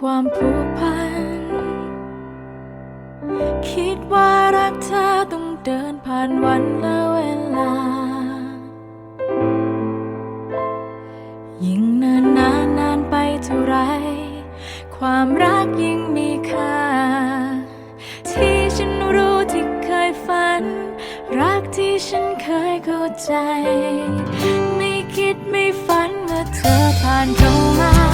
ควารักมันคือความผูกพัน คิดว่ารักเธอต้องเดินผ่านวันและเวลา ยิ่งเนินนานนานไปเท่าไร ความรักยิ่งมีค่า ที่ฉันรู้ที่เคยฝัน รักที่ฉันเคยเข้าใจ ไม่คิดไม่ฝันเมื่อเธอผ่านเข้ามา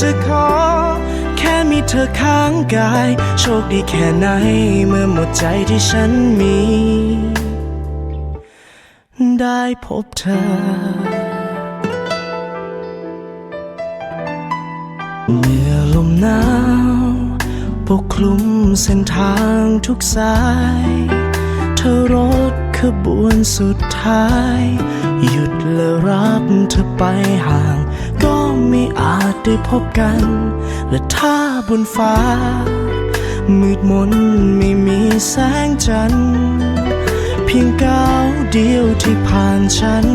จะขอ แค่มีเธอข้างกาย โชคดีแค่ไหน เมื่อหมดใจที่ฉันมี ได้พบเธอเมื่อลมหนาวปกคลุมเส้นทางทุกสาย เธอรถขบวนสุดท้าย หยุดและรับเธอไปห่าง ไม่อาจได้พบกัน และถ้าบนฟ้า มืดมนไม่มีแสงจันทร์เพียงก้าวเดียวที่ผ่านฉัน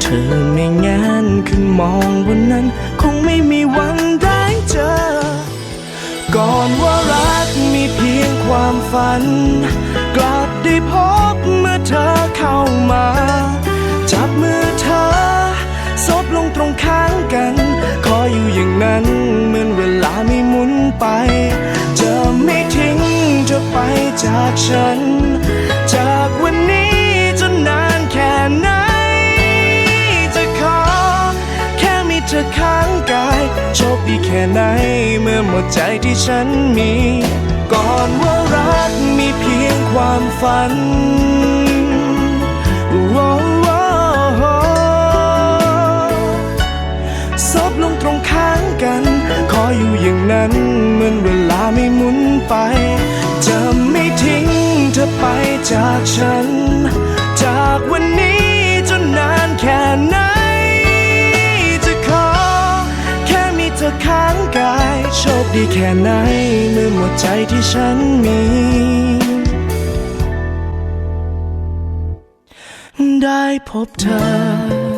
เธอไม่แงนขึ้นมองบนนั้น คงไม่มีวันได้เจอ ก่อนว่ารักมีเพียงความฝัน กลับได้พบเมื่อเธอเข้ามา จับมือเธอ กัน ขออยู่อย่างนั้นเหมือนเวลาไม่หมุนไป จะไม่ทิ้งจะไปจากฉัน จากวันนี้จนนานแค่ไหน จะขอ แค่มีเธอข้างกายโชคดีแค่ไหนเมื่อหมดใจที่ฉันมี ก่อนว่ารักมีเพียงความฝัน ไป จะไม่ทิ้งเธอไปจากฉัน จากวันนี้จนนานแค่ไหน จะขอ แค่มีเธอข้างกาย โชคดีแค่ไหน เมื่อหมดใจที่ฉันมีได้พบเธอ